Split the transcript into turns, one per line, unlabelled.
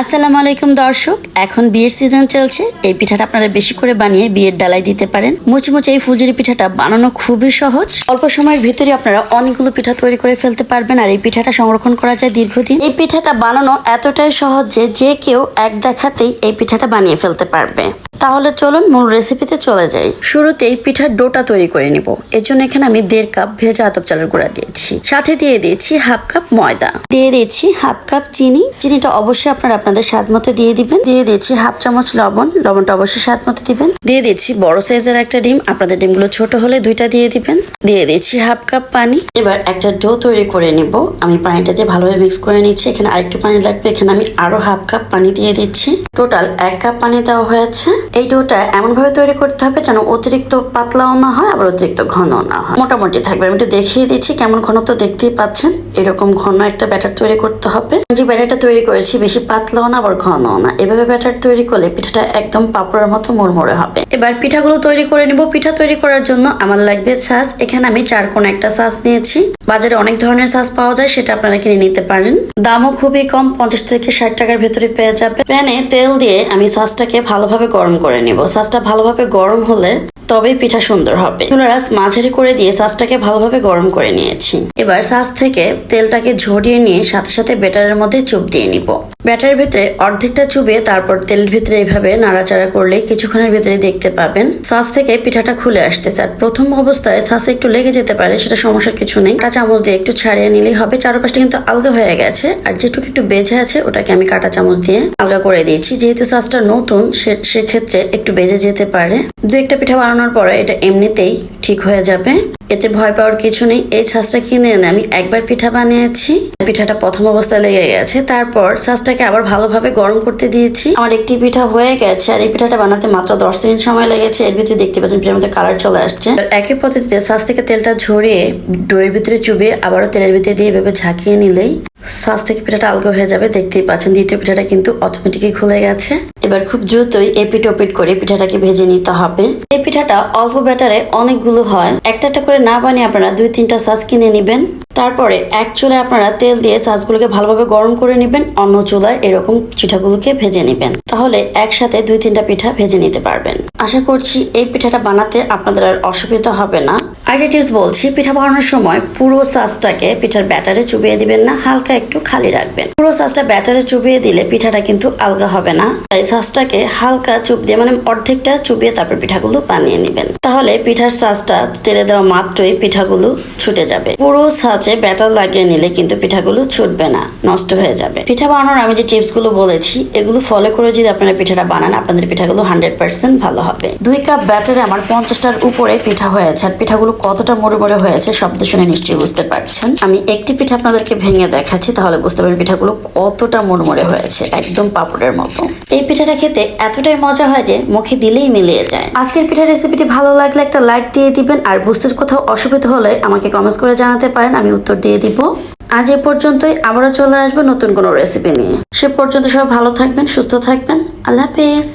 আসসালামু আলাইকুম দর্শক, এখন বিয়ের সিজন চলছে। এই পিঠাটা আপনারা বেশি করে বানিয়ে বিয়ের ডালায় দিতে পারেন। মুচমুচে মুচি এই ফুজুরি পিঠাটা বানানো খুবই সহজ। অল্প সময়ের ভিতরে আপনারা অনেকগুলো পিঠা তৈরি করে ফেলতে পারবেন আর এই পিঠাটা সংরক্ষণ করা যায় দীর্ঘদিন। এই পিঠাটা বানানো এতটাই সহজ যে যে কেউ এক দেখাতেই এই পিঠাটা বানিয়ে ফেলতে পারবে। তাহলে চলুন মূল রেসিপিতে চলে যাই। শুরুতেই পিঠার ডোটা তৈরি করে নিব। এর জন্য এখানে আমি দেড় কাপ ভেজা আতপ চালের গুঁড়া দিয়েছি। সাথে দিয়ে দিয়েছি হাফ কাপ ময়দা। দিয়ে দিয়েছি হাফ কাপ চিনি। চিনিটা অবশ্যই আপনারা আপনাদের স্বাদ মতো দিয়ে দিবেন। দিয়ে দিয়েছি হাফ চামচ লবণ। লবণটা অবশ্যই স্বাদ মতো দিবেন। দিয়ে দিচ্ছি বড় সাইজের একটা ডিম। আপনাদের ডিমগুলো ছোট হলে দুইটা দিয়ে দিবেন। দিয়ে দিচ্ছি হাফ কাপ পানি। এবার একটা ডো তৈরি করে নিব। আমি পানিটা দিয়ে ভালোভাবে মিক্স করে নিচ্ছি এখানে আরেকটু পানি লাগবে। এখানে আমি আরও হাফ কাপ পানি দিয়ে দিচ্ছি। টোটাল এক কাপ পানি দেওয়া হয়েছে। এই ডোটা এমন ভাবে তৈরি করতে হবে যেন অতিরিক্ত পাতলাও না হয়, আবার অতিরিক্ত ঘন না হয়। মোটামুটি থাকবে। আমি একটু দেখিয়ে দিচ্ছি কেমন ঘন তো দেখতেই পাচ্ছেন। এরকম ঘন একটা ব্যাটার তৈরি করতে হবে। যে ব্যাটারটা তৈরি করেছি বেশি পাতলাও না, আবার ঘনও না। এভাবে ব্যাটার তৈরি করলে পিঠাটা একদম পাপড়ের মতো মুড়মুড়ে হবে। এবার পিঠাগুলো তৈরি করে নিব। পিঠা তৈরি করার জন্য আমার লাগবে ছাঁচ এখানে আমি চার কোন একটা ছাঁচ নিয়েছি। বাজারে অনেক ধরনের সাজ পাওয়া যায়, সেটা আপনারা কিনে নিতে পারেন। দামও খুবই কম, পঞ্চাশ থেকে ষাট টাকার ভেতরে পেয়ে যাবে প্যানে তেল দিয়ে আমি সাজটাকে ভালোভাবে গরম করে নিব। সাজটা ভালোভাবে গরম হলে তবেই পিঠা সুন্দর হবে। চুলারাস মাঝারি করে দিয়ে সাসটাকে ভালোভাবে গরম করে নিয়েছি। এবার সাস থেকে তেলটাকে ঝরিয়ে নিয়ে সাথে সাথে ব্যাটারের মধ্যে চুপ দিয়ে নিব। ব্যাটারের ভিতরে অর্ধেকটা চুবিয়ে তারপর তেলের ভিতরে এইভাবে নাড়াচাড়া করলে কিছুক্ষণের ভিতরে দেখতে পাবেন সাস থেকে পিঠাটা খুলে আসতেছে। আর প্রথম অবস্থায় সাসে একটু লেগে যেতে পারে, সেটা সমস্যার কিছু নেই। কাটা চামচ দিয়ে একটু ছাড়িয়ে নিলেই হবে। চারপাশটা কিন্তু আলগা হয়ে গেছে। আর যেটুকু একটু বেজে আছে, ওটাকে আমি কাটা চামচ দিয়ে আলগা করে দিয়েছি। যেহেতু সাসটা নতুন সেক্ষেত্রে একটু বেজে যেতে পারে। দু একটা পিঠা পরে এটা এমনিতেই ঠিক হয়ে যাবে। এতে ভয় পাওয়ার কিছু নেই। এই ছাঁচটা কিনে এনে আমি একবার পিঠা বানিয়েছি। পিঠাটা প্রথম অবস্থায় লেগে গেছে। তারপর ছাঁচটাকে আবার ভালোভাবে গরম করতে দিয়েছি। আমার একটি পিঠা হয়ে গেছে আর এই পিঠাটা বানাতে মাত্র দশ সেকেন্ড সময় লেগেছে। এর ভিতরে দেখতে পাচ্ছেন পিঠার মধ্যে কালার চলে আসছে। একই পদ্ধতিতে ছাঁচ থেকে তেলটা ঝরিয়ে ডোয়ের ভিতরে চুবে আবারও তেলের ভিতরে দিয়ে এভাবে ঝাঁকিয়ে নিলেই সাজ থেকে পিঠাটা আলগা হয়ে যাবে। দেখতেই পাচ্ছেন দ্বিতীয় পিঠাটা কিন্তু অটোমেটিকই খুলে গেছে। এবার খুব দ্রুতই এপিট ওপিট করে পিঠাটাকে ভেজে নিতে হবে। এই পিঠাটা অল্প ব্যাটারে অনেকগুলো হয়। একটা একটা করে না বানিয়ে আপনারা দুই তিনটা সস কিনে নেবেন। তারপরে এক চুলায় আপনারা তেল দিয়ে সাজগুলোকে ভালোভাবে গরম করে নেবেন, অন্য চুলায় এরকম পিঠাগুলোকে ভেজে নেবেন। তাহলে একসাথে দুই তিনটা পিঠা ভেজে নিতে পারবেন। আশা করছি এই পিঠাটা বানাতে আপনাদের আর অসুবিধা হবে না। আগে টিপস বলছি, পিঠা বানানোর সময় পুরো সাজটাকে পিঠার ব্যাটারে চুবিয়ে দিবেন না, হালকা একটু খালি রাখবেন। পুরো সাজটা ব্যাটারে চুবিয়ে দিলে পিঠাটা কিন্তু আলগা হবে না। তাই সাজটাকে হালকা চুপ দিয়ে মানে অর্ধেকটা চুবিয়ে তারপর পিঠাগুলো বানিয়ে নেবেন। তাহলে পিঠার সাজটা তেলে দেওয়া মাত্রই পিঠাগুলো ছুটে যাবে। পুরো সাজে ব্যাটার লাগিয়ে নিলে কিন্তু পিঠাগুলো ছুটবে না, নষ্ট হয়ে যাবে। পিঠা বানানোর আমি যে টিপসগুলো বলেছি, এগুলো ফলো করে যদি আপনারা পিঠাটা বানান, আপনাদের পিঠাগুলো হান্ড্রেড পার্সেন্ট ভালো হবে। দুই কাপ ব্যাটারে আমার পঞ্চাশটার উপরে পিঠা হয়েছে, আর পিঠাগুলো কতটা মুড়ে মুড়ে হয়েছে শব্দ শুনে নিশ্চয়ই বুঝতে পারছেন। আমি একটি পিঠা আপনাদেরকে ভেঙে দেখাচ্ছি, তাহলে বুঝতে পারবেন পিঠাগুলো কতটা মুড়মুড়ে হয়েছে, একদম পাপড়ের মতো। এই পিঠাটা খেতে এতটাই মজা হয় যে মুখে দিলেই মিলিয়ে যায়। আজকের পিঠার রেসিপিটি ভালো লাগলে একটা লাইক দিয়ে দিবেন, আর বুঝতে কোথাও অসুবিধা হলে আমাকে কমেন্টস করে জানাতে পারেন আমি উত্তর দিয়ে দিব। আজ এ পর্যন্তই আবারও চলে আসব নতুন কোনো রেসিপি নিয়ে। সে পর্যন্ত সবাই ভালো থাকবেন, সুস্থ থাকবেন। আল্লাহ হাফেজ।